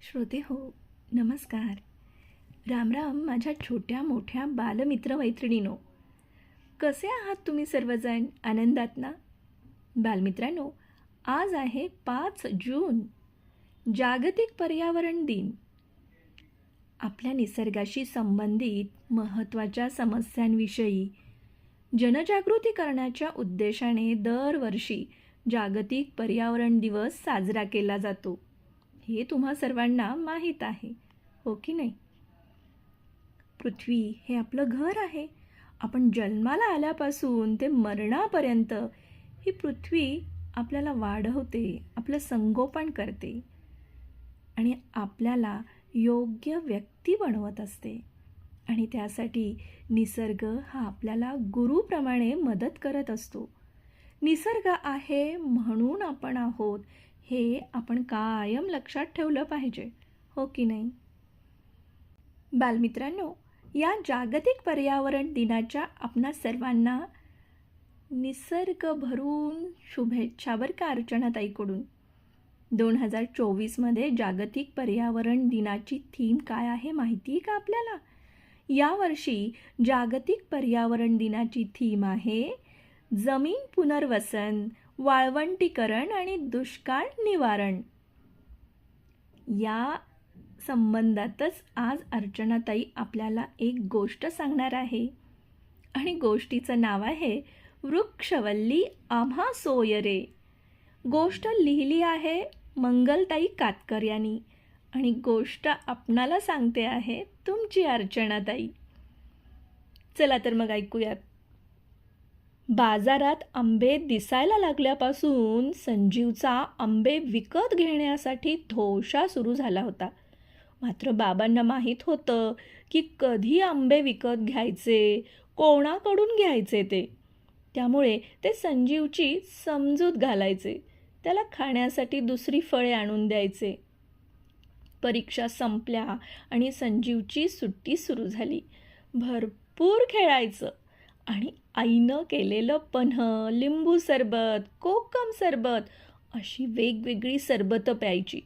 श्रोते हो नमस्कार. रामराम माझ्या छोट्या मोठ्या बालमित्र मैत्रिणीनो कसे आहात तुम्ही सर्वजण आनंदात ना बालमित्रांनो आज आहे पाच जून जागतिक पर्यावरण दिन. आपल्या निसर्गाशी संबंधित महत्त्वाच्या समस्यांविषयी जनजागृती करण्याच्या उद्देशाने दरवर्षी जागतिक पर्यावरण दिवस साजरा केला जातो. हे तुम्हा सर्वांना माहीत आहे. हो की नाही? पृथ्वी हे आपलं घर आहे. आपण जन्माला आल्यापासून ते मरणापर्यंत ही पृथ्वी आपल्याला वाढवते आपलं संगोपन करते आणि आपल्याला योग्य व्यक्ती बनवत असते. आणि त्यासाठी निसर्ग हा आपल्याला गुरुप्रमाणे मदत करत असतो. निसर्ग आहे म्हणून आपण आहोत हे आपण कायम लक्षात ठेवलं पाहिजे हो की नाही? बालमित्रांनो या जागतिक पर्यावरण दिनाच्या आपणा सर्वांना निसर्ग भरून शुभेच्छा बरं का अर्चनाताईकडून दोन हजार चोवीसमध्ये जागतिक पर्यावरण दिनाची थीम काय आहे माहिती आहे का आपल्याला? यावर्षी जागतिक पर्यावरण दिनाची थीम आहे जमीन पुनर्वसन वाळवंटीकरण आणि दुष्काळ निवारण. या संबंधातच आज अर्चनाताई आपल्याला एक गोष्ट सांगणार आहे. आणि गोष्टीचं नाव आहे वृक्षवल्ली आम्हा सोयरे. गोष्ट लिहिली आहे मंगलताई कातकर यांनी आणि गोष्ट आपणाला सांगते आहे तुमची अर्चनाताई. चला तर मग ऐकूयात. बाजारात आंबे दिसायला लागल्यापासून संजीवचा आंबे विकत घेण्यासाठी धोशा सुरू झाला होता. मात्र बाबांना माहीत होतं की कधी आंबे विकत घ्यायचे कोणाकडून घ्यायचे ते. त्यामुळे ते संजीवची समजूत घालायचे. त्याला खाण्यासाठी दुसरी फळे आणून द्यायचे. परीक्षा संपल्या आणि संजीवची सुट्टी सुरू झाली. भरपूर खेळायचं. आणि आईनं केलेलं पन्ह लिंबू सरबत कोकम सरबत अशी वेगवेगळी सरबतं प्यायची.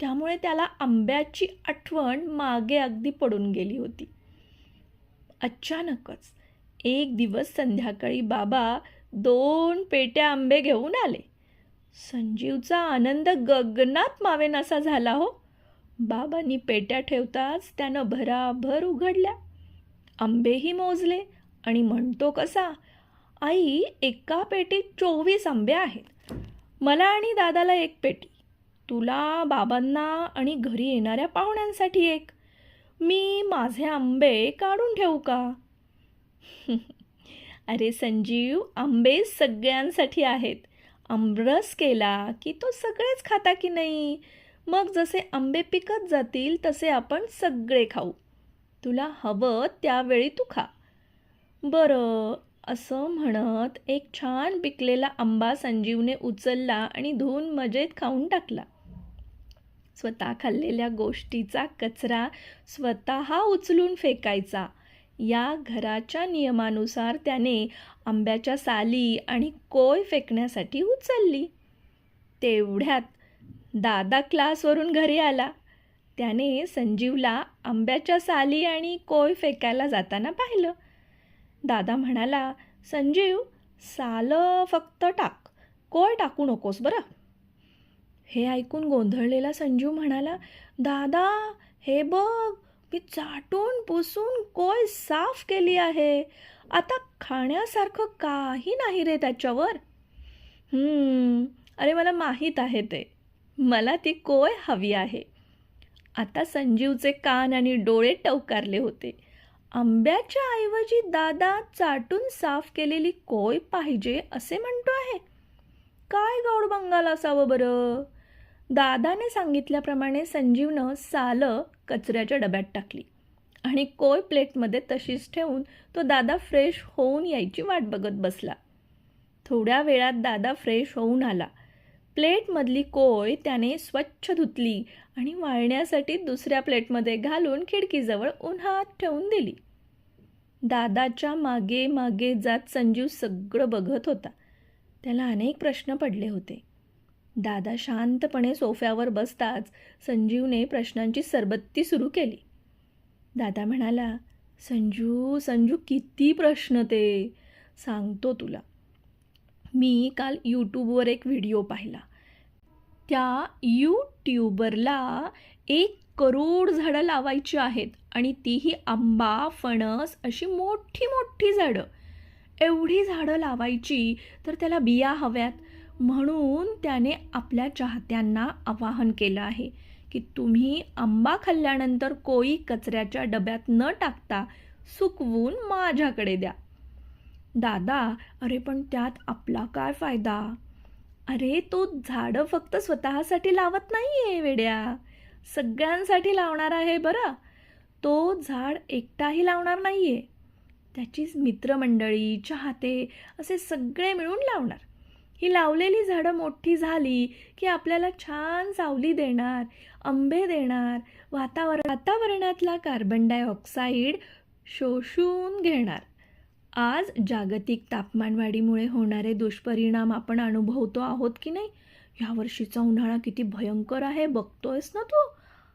त्यामुळे त्याला आंब्याची आठवण मागे अगदी पडून गेली होती. अचानकच एक दिवस संध्याकाळी बाबा दोन पेट्या आंबे घेऊन आले. संजीवचा आनंद गगनात मावेनासा झाला हो. बाबांनी पेट्या ठेवताच त्यानं भराभर उघडल्या. आंबेही मोजले. आणि म्हणतो कसा आई एका पेटीत चोवीस आंबे आहेत. मला आणि दादाला एक पेटी. तुला बाबांना आणि घरी येणाऱ्या पाहुण्यांसाठी एक. मी माझे आंबे काढून ठेवू का? अरे संजीव आंबे सगळ्यांसाठी आहेत. आमरस केला की तो सगळेच खाता की नाही? मग जसे आंबे पिकत जातील तसे आपण सगळे खाऊ. तुला हवं त्यावेळी तू खा. बरं असं म्हणत एक छान पिकलेला आंबा संजीवने उचलला आणि धुवून मजेत खाऊन टाकला. स्वतः खाल्लेल्या गोष्टीचा कचरा स्वतः उचलून फेकायचा. या घराच्या नियमानुसार त्याने आंब्याच्या साली आणि कोय फेकण्यासाठी उचलली. तेवढ्यात दादा क्लासवरून घरी आला. त्याने संजीवला आंब्याच्या साली आणि कोय फेकायला जाताना पाहिलं. दादा म्हणाला संजीव सालं फक्त टाक. कोय टाकू नकोस बरं. हे ऐकून गोंधळलेला संजीव म्हणाला दादा हे बघ मी चाटून पुसून कोय साफ केली आहे. आता खाण्यासारखं काही नाही रे त्याच्यावर. अरे मला माहीत आहे ते. मला ती कोय हवी आहे. आता संजीवचे कान आणि डोळे टवकारले होते. आंब्याच्या ऐवजी दादा चाटून साफ केलेली कोय पाहिजे असे म्हणतो आहे. काय गौड बंगाल असावं बरं? दादाने सांगितल्याप्रमाणे संजीवनं सालं कचऱ्याच्या डब्यात टाकली आणि कोय प्लेटमध्ये तशीच ठेवून तो दादा फ्रेश होऊन यायची वाट बघत बसला. थोड्या वेळात दादा फ्रेश होऊन आला. प्लेटमधली कोय त्याने स्वच्छ धुतली आणि वाळण्यासाठी दुसऱ्या प्लेटमध्ये घालून खिडकीजवळ उन्हात ठेवून दिली. दादाच्या मागे मागे जात संजीव सगळं बघत होता. त्याला अनेक प्रश्न पडले होते. दादा शांतपणे सोफ्यावर बसताच संजीवने प्रश्नांची सरबत्ती सुरू केली. दादा म्हणाला संजू संजू किती प्रश्न ते! सांगतो तुला. मी काल यूट्यूबवर एक व्हिडिओ पाहिला. त्या यूट्यूबरला एक करोड झाडं लावायची आहेत आणि तीही आंबा फणस अशी मोठी मोठी झाडं. एवढी झाडं लावायची तर त्याला बिया हव्यात. म्हणून त्याने आपल्या चाहत्यांना आवाहन केलं आहे की तुम्ही आंबा खाल्ल्यानंतर कोई कचऱ्याच्या डब्यात न टाकता सुकवून माझ्याकडे द्या. दादा अरे पण त्यात आपला काय फायदा? अरे तो झाडं फक्त स्वतःसाठी लावत नाही आहे वेड्या. सगळ्यांसाठी लावणार आहे बरं. तो झाड एकटाही लावणार नाही आहे त्याचीच मित्रमंडळी चाहते असे सगळे मिळून लावणार. ही लावलेली झाडं मोठी झाली की आपल्याला छान सावली देणार आंबे देणार वातावरण वातावरणातला कार्बन डायऑक्साईड शोषून घेणार. आज जागतिक तापमानवाढीमुळे होणारे दुष्परिणाम आपण अनुभवतो आहोत की नाही? यावर्षीचा उन्हाळा किती भयंकर आहे बघतोयस ना तू?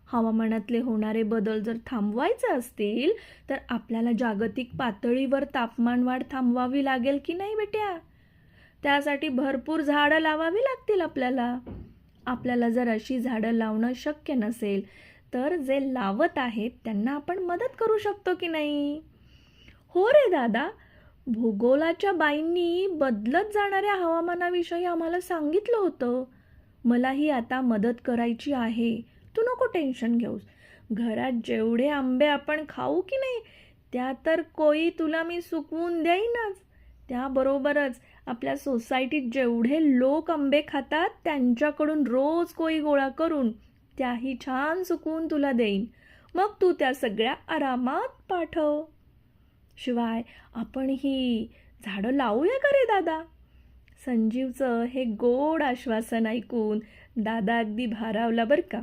हवामानातले होणारे बदल जर थांबवायचे असतील तर आपल्याला जागतिक पातळीवर तापमानवाढ थांबवावी लागेल की नाही बेट्या? त्यासाठी भरपूर झाडं लावावी लागतील आपल्याला. आपल्याला जर अशी झाडं लावणं शक्य नसेल तर जे लावत आहेत त्यांना आपण मदत करू शकतो की नाही? हो रे दादा भूगोलाच्या बाईंनी बदलत जाणाऱ्या हवामानाविषयी आम्हाला सांगितलं होतं. मलाही आता मदत करायची आहे. तू नको टेन्शन घेऊस. घरात जेवढे आंबे आपण खाऊ की नाही त्या तर कोई तुला मी सुकवून देईनच. त्याबरोबरच आपल्या सोसायटीत जेवढे लोक आंबे खातात त्यांच्याकडून रोज कोई गोळा करून त्याही छान सुकवून तुला देईन. मग तू त्या सगळ्या आरामात पाठव. शिवाय आपण ही झाडं लावूया का रे दादा? संजीवचं हे गोड आश्वासन ऐकून दादा अगदी भारावला बरं का.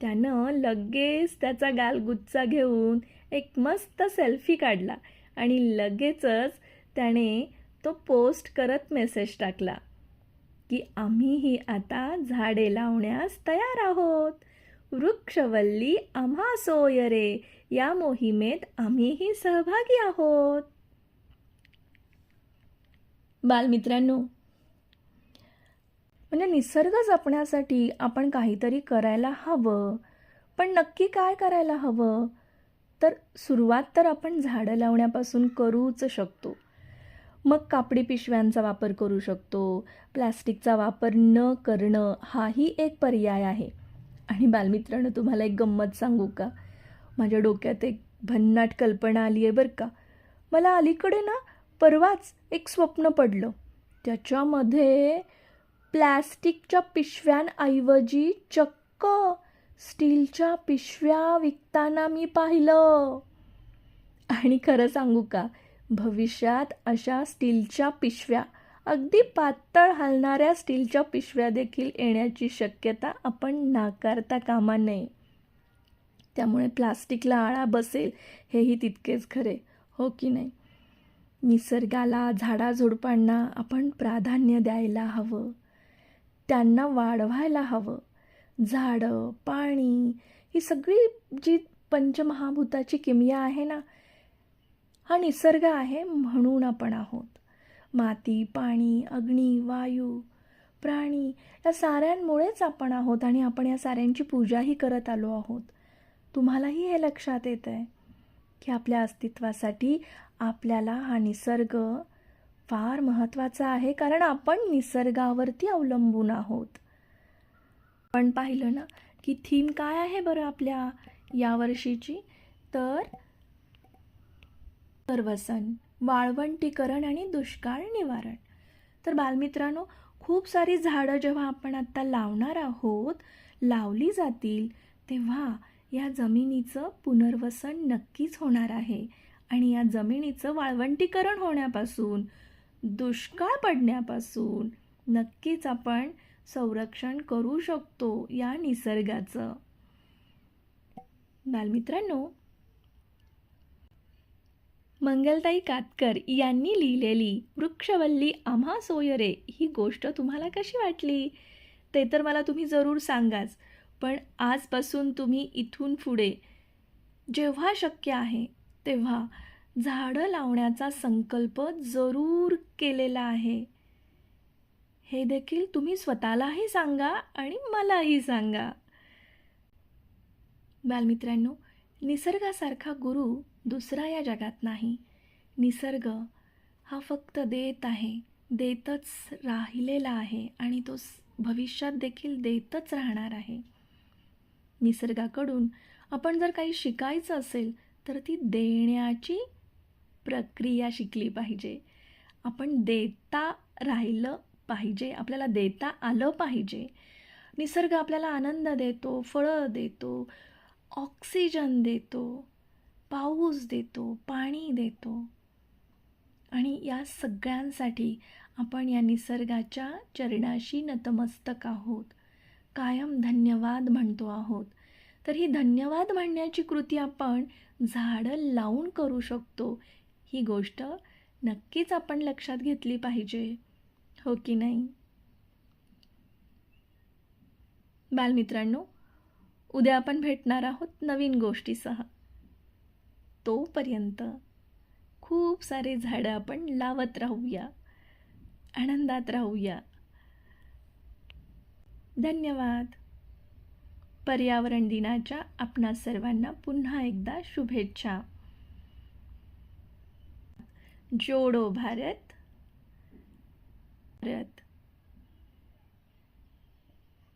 त्यानं लगेच त्याचा गालगुच्चा घेऊन एक मस्त सेल्फी काढला आणि लगेचच त्याने तो पोस्ट करत मेसेज टाकला की आम्हीही आता झाडे लावण्यास तयार आहोत. वृक्षवल्ली आम्हा सोय रे. या मोहिमेत आम्हीही सहभागी आहोत. बालमित्रांनो म्हणजे निसर्ग जपण्यासाठी आपण काहीतरी करायला हवं. पण नक्की काय करायला हवं? तर सुरुवात तर आपण झाडं लावण्यापासून करूच शकतो. मग कापडी पिशव्यांचा वापर करू शकतो. प्लॅस्टिकचा वापर न करणं हाही एक पर्याय आहे. आणि बालमित्रांनो तुम्हाला एक गंमत सांगू का? माझ्या डोक्यात एक भन्नाट कल्पना आली आहे बरं का. मला अलीकडे ना परवाच एक स्वप्न पडलं. त्याच्यामध्ये प्लॅस्टिकच्या पिशव्यांऐवजी चक्क स्टीलच्या पिशव्या विकताना मी पाहिलं. आणि खरं सांगू का भविष्यात अशा स्टीलच्या पिशव्या अगदी पातळ हलणाऱ्या स्टीलच्या पिशव्या देखील येण्याची शक्यता आपण नाकारता कामा नये. त्यामुळे प्लास्टिकला आळा बसेल हेही तितकेच खरे हो की नाही? निसर्गाला झाडाझुडपांना आपण प्राधान्य द्यायला हवं. त्यांना वाढवायला हवं. झाडं पाणी ही सगळी जी पंचमहाभूताची किमया आहे ना हा निसर्ग आहे म्हणून आपण आहोत. माती पाणी अग्नी वायू प्राणी या साऱ्यांमुळेच आपण आहोत आणि आपण या साऱ्यांची पूजाही करत आलो आहोत. तुम्हालाही हे लक्षात येत आहे की आपल्या अस्तित्वासाठी आपल्याला हा निसर्ग फार महत्त्वाचा आहे कारण आपण निसर्गावरती अवलंबून आहोत. पण पाहिलं ना की थीम काय आहे बरं आपल्या यावर्षीची तर सर्वसन वाळवंटीकरण आणि दुष्काळ निवारण. तर बालमित्रांनो खूप सारी झाडं जेव्हा आपण आत्ता लावणार आहोत लावली जातील तेव्हा या जमिनीचं पुनर्वसन नक्कीच होणार आहे आणि या जमिनीचं वाळवंटीकरण होण्यापासून दुष्काळ पडण्यापासून नक्कीच आपण संरक्षण करू शकतो या निसर्गाचं. बालमित्रांनो मंगलताई कातकर यांनी लिहिलेली वृक्षवल्ली आम्हा सोयरे ही गोष्ट तुम्हाला कशी वाटली? ते तर मला तुम्ही जरूर सांगाच. पण आजपासून तुम्ही इथून पुढे जेव्हा शक्य आहे तेव्हा झाडं लावण्याचा संकल्प जरूर केलेला आहे. हे देखील तुम्ही स्वतःलाही सांगा आणि मलाही सांगा. बालमित्रांनो निसर्गासारखा गुरु दुसरा या जगात नाही. निसर्ग हा फक्त देत आहे देतच राहिलेला आहे आणि तो भविष्यात देखील देतच राहणार आहे. निसर्गाकडून आपण जर काही शिकायचं असेल तर ती देण्याची प्रक्रिया शिकली पाहिजे. आपण देता राहिलं पाहिजे आपल्याला देता आलं पाहिजे. निसर्ग आपल्याला आनंद देतो फळं देतो ऑक्सिजन देतो पाऊस देतो पाणी देतो. आणि या सगळ्यांसाठी आपण या निसर्गाच्या चरणाशी नतमस्तक आहोत. कायम धन्यवाद म्हणतो आहोत. तर ही धन्यवाद म्हणण्याची कृती आपण झाडं लावून करू शकतो. ही गोष्ट नक्कीच आपण लक्षात घेतली पाहिजे. हो की नाही? बालमित्रांनो उद्या आपण भेटणार आहोत नवीन गोष्टीसह. तोपर्यंत खूप सारे झाडं आपण लावत राहूया. आनंदात राहूया. धन्यवाद. पर्यावरण दिनाच्या आपणा सर्वांना पुन्हा एकदा शुभेच्छा. जोडो भारत. भारत.